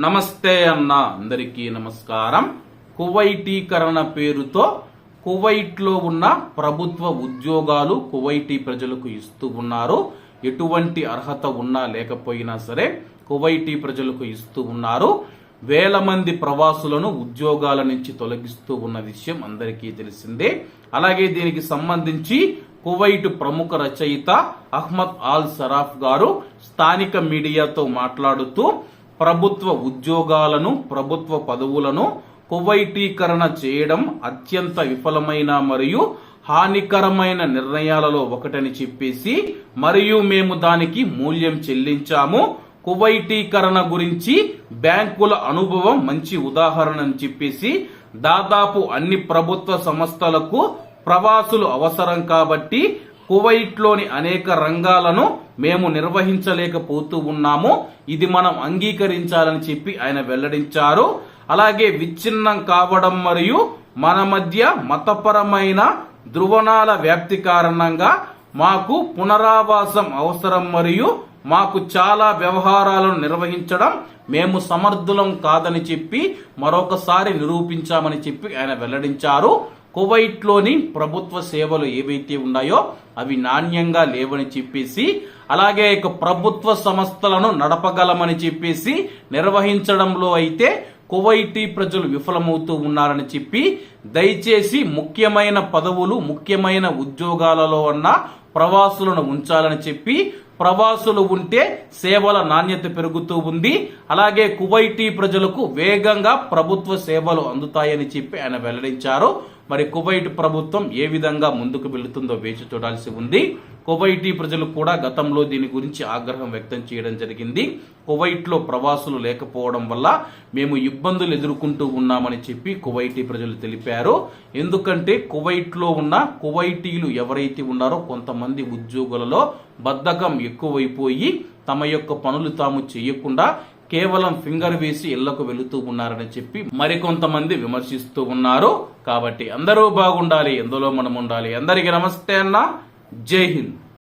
నమస్తే అన్న అందరికీ నమస్కారం. కువైటీకరణ పేరుతో కువైట్లో ఉన్న ప్రభుత్వ ఉద్యోగాలు కువైటీ ప్రజలకు ఇస్తూ ఉన్నారు. ఎటువంటి అర్హత ఉన్నా లేకపోయినా సరే కువైటీ ప్రజలకు ఇస్తూ ఉన్నారు. వేల మంది ప్రవాసులను ఉద్యోగాల నుంచి తొలగిస్తూ ఉన్న విషయం అందరికీ తెలిసిందే. అలాగే దీనికి సంబంధించి కువైట్ ప్రముఖ రచయిత అహ్మద్ ఆల్ సరాఫ్ గారు స్థానిక మీడియాతో మాట్లాడుతూ ప్రభుత్వ ఉద్యోగాలను ప్రభుత్వ పదవులను కువైటీకరణ చేయడం అత్యంత విఫలమైన మరియు హానికరమైన నిర్ణయాలలో ఒకటని చెప్పేసి మరియు మేము దానికి మూల్యం చెల్లించాము. కువైటీకరణ గురించి బ్యాంకుల అనుభవం మంచి ఉదాహరణ అని చెప్పేసి దాదాపు అన్ని ప్రభుత్వ సంస్థలకు ప్రవాసులు అవసరం కాబట్టి కువైట్లోని అనేక రంగాలను మేము నిర్వహించలేకపోతూ ఉన్నాము. ఇది మనం అంగీకరించాలని చెప్పి ఆయన వెల్లడించారు. అలాగే విచ్ఛిన్నం కావడం మరియు మన మధ్య మతపరమైన ధృవణాల వ్యాప్తి కారణంగా మాకు పునరావాసం అవసరం మరియు మాకు చాలా వ్యవహారాలను నిర్వహించడం మేము సమర్థులం కాదని చెప్పి మరొకసారి నిరూపించామని చెప్పి ఆయన వెల్లడించారు. కువైట్లోని ప్రభుత్వ సేవలు ఏవైతే ఉన్నాయో అవి నాణ్యంగా లేవని చెప్పేసి అలాగే ఇక ప్రభుత్వ సంస్థలను నడపగలమని చెప్పేసి నిర్వహించడంలో అయితే కువైటీ ప్రజలు విఫలమవుతూ ఉన్నారని చెప్పి దయచేసి ముఖ్యమైన పదవులు ముఖ్యమైన ఉద్యోగాలలో ఉన్న ప్రవాసులను ఉంచాలని చెప్పి ప్రవాసులు ఉంటే సేవల నాణ్యత పెరుగుతూ ఉంది. అలాగే కువైటీ ప్రజలకు వేగంగా ప్రభుత్వ సేవలు అందుతాయని చెప్పి ఆయన వెల్లడించారు. మరి కువైట్ ప్రభుత్వం ఏ విధంగా ముందుకు వెళుతుందో వేచి చూడాల్సి ఉంది. కువైటీ ప్రజలు కూడా గతంలో దీని గురించి ఆగ్రహం వ్యక్తం చేయడం జరిగింది. కువైట్లో ప్రవాసులు లేకపోవడం వల్ల మేము ఇబ్బందులు ఎదుర్కొంటూ ఉన్నామని చెప్పి కువైటీ ప్రజలు తెలిపారు. ఎందుకంటే కువైట్లో ఉన్న కువైటీలు ఎవరైతే ఉన్నారో కొంతమంది ఉద్యోగులలో బద్ధకం ఎక్కువైపోయి తమ యొక్క పనులు తాము చేయకుండా కేవలం ఫింగర్ వేసి ఇళ్ళకు వెళుతూ ఉన్నారని చెప్పి మరికొంతమంది విమర్శిస్తూ ఉన్నారు. కాబట్టి అందరూ బాగుండాలి ఎందులో మనం ఉండాలి అందరికీ నమస్తే అన్న. జై హింద్.